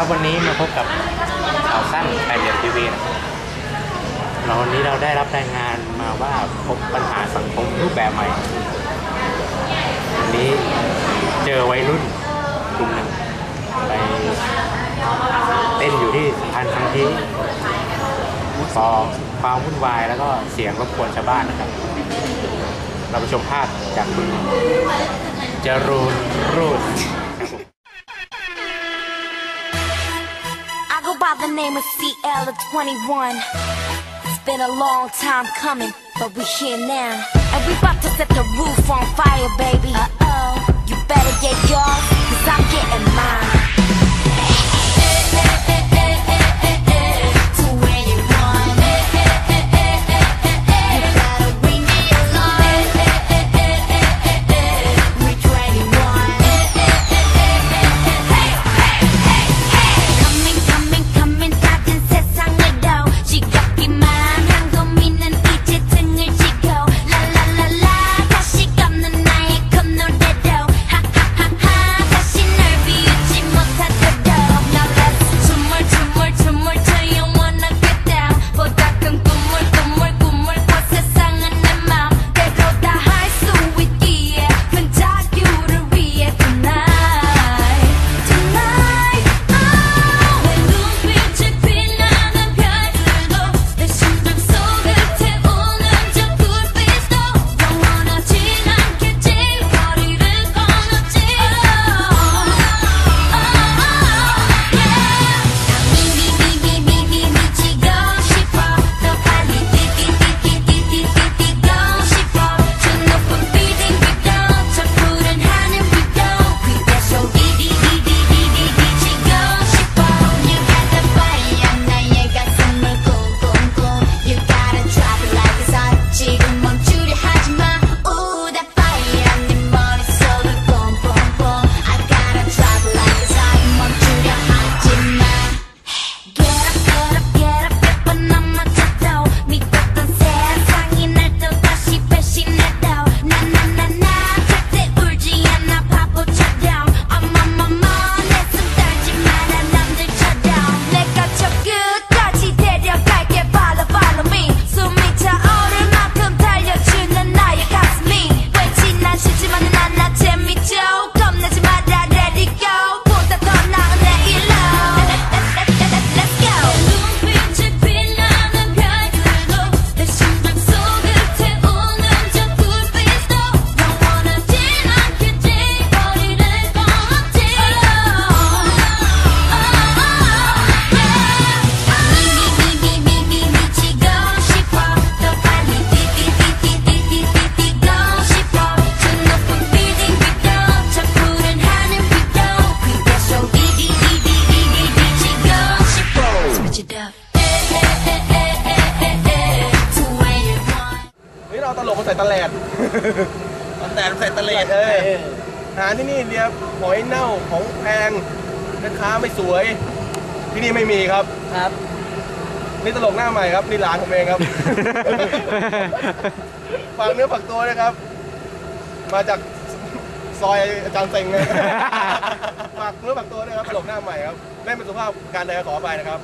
วัสดีครับวันนี้มาพบกับข่าวสั้นแปดเหลี่ยมทีวีนะครับเราวันนี้เราได้รับรายงานมาว่าพบปัญหาสังคมรูปแบบใหม่วันนี้เจอวัยรุ่นกลุ่มหนึ่งไปเต้นอยู่ที่สะพานคังทีก่อความวุ่นวายแล้วก็เสียงรบกวนชาวบ้านนะครับ เราไปชมภาพจากคุณจรูนรูด by the name of CL of 21. It's been a long time coming, but we here now. And we about to set the roof on fire, baby. Uh oh. You better get yours, cause I'm getting mine. ตอนแต่ใส่ตะเลดเออหาที่นี่เนี่ยหอยเน่าของแพงแม่ค้าไม่สวย ที่นี่ไม่มีครับครับ นี่ตลกหน้าใหม่ครับ นี่หลานผมเองครับฝากเนื้อฝากตัวนะครับ มาจากซอยอาจารย์เซ็งนะฝากเนื้อฝากตัวด้วยครับตลกหน้าใหม่ครับเล่นเป็นสุภาพการใดขออภัยนะครับ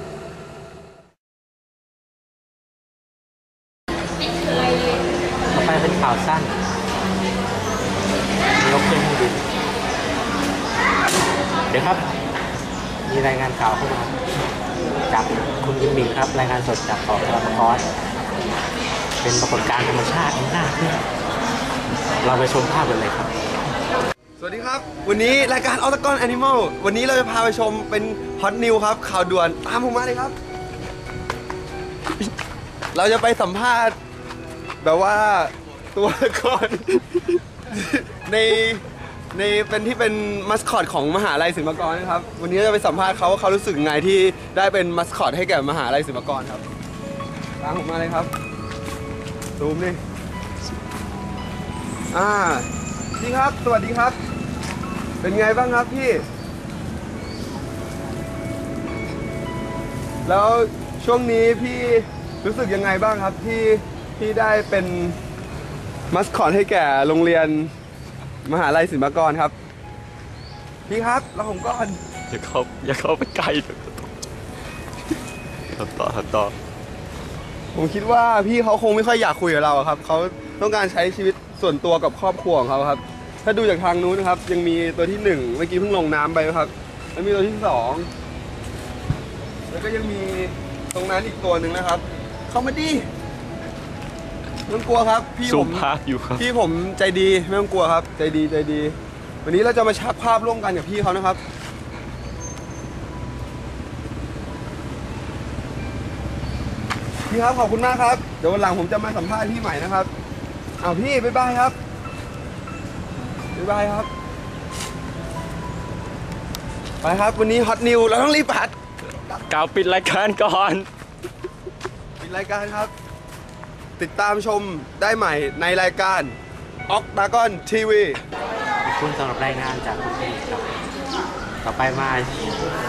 ข่าวสั้นยกขึ้นให้ดูเดี๋ยวครับ มีรายงานข่าวเข้ามาจากคุณยิมมิงครับ รายงานสดจากเกาะลาคอสเป็นปรากฏการณ์ธรรมชาติที่น่าทึ่งเราไปชมภาพกันเลยครับ สวัสดีครับ วันนี้รายการออตกอนแอนิมอลวันนี้เราจะพาไปชมเป็นฮอตนิวครับ ข่าวด่วนตามผมมาเลยครับ เราจะไปสัมภาษณ์แบบว่า ตัวละครในในเป็นที่เป็นมัสคอตของมหาลัยศิลปากรนะครับ วันนี้เราจะไปสัมภาษณ์เขาว่าเขารู้สึกไงที่ได้เป็นมัสคอตให้แก่มหาลัยศิลปากรครับตามผมมาเลยครับซูมดิอ่าพี่ครับ สวัสดีครับ เป็นไงบ้างครับพี่ แล้วช่วงนี้พี่รู้สึกยังไงบ้างครับที่ที่ได้เป็น มัสคอตให้แก่โรงเรียนมหาลัยศิลปากรครับ พี่ครับเราผมก่อน อย่าเข้าอย่าเข้าไปใกล้ทำต่อทำต่อผมคิดว่าพี่เขาคงไม่ค่อยอยากคุยกับเราอะครับเขาต้องการใช้ชีวิตส่วนตัวกับครอบครัวของเขาครับ ถ้าดูจากทางนู้นนะครับ ยังมีตัวที่หนึ่งเมื่อกี้เพิ่งลงน้ำไปนะครับ แล้วมีตัวที่สองแล้วก็ยังมีตรงนั้นอีกตัวหนึ่งนะครับ เข้ามาดิ ไม่ต้องกลัวครับ พี่ซูผมมภาพอยู่ครับพี่ผมใจดีไม่ต้องกลัวครับ ใจดีใจดี วันนี้เราจะมาชักภาพร่วมกันกับพี่เขานะครับ พี่ครับขอบคุณมากครับ เดี๋ยววันหลังผมจะมาสัมภาษณ์พี่ใหม่นะครับอ้าวพี่บ๊ายบายครับบ๊ายบายครับ ไปครับ วันนี้ฮอตนิวเราต้องรีบปัดกล่าวปิดรายการก่อน ปิดรายการครับ ติดตามชมได้ใหม่ในรายการออกดากอนทีวีขอบคุณสำหรับรายงานจากคุณพี่ครับ ต่อไปมา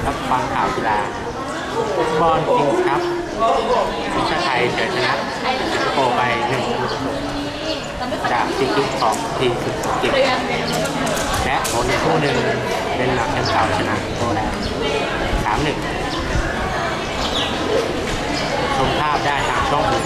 รับฟังข่าวกีฬาฟุตบอลคิงส์ครับทีมชาติไทยเฉยชนะสิงคโปร์ไปหนึ่งประตูจากฟรีคิกของทีมสุดกิจและผลในคู่หนึ่งเป็นหลักแชมป์เก่าชนะโปแลนด์สามหนึ่งชมภาพได้ทางช่องอื่น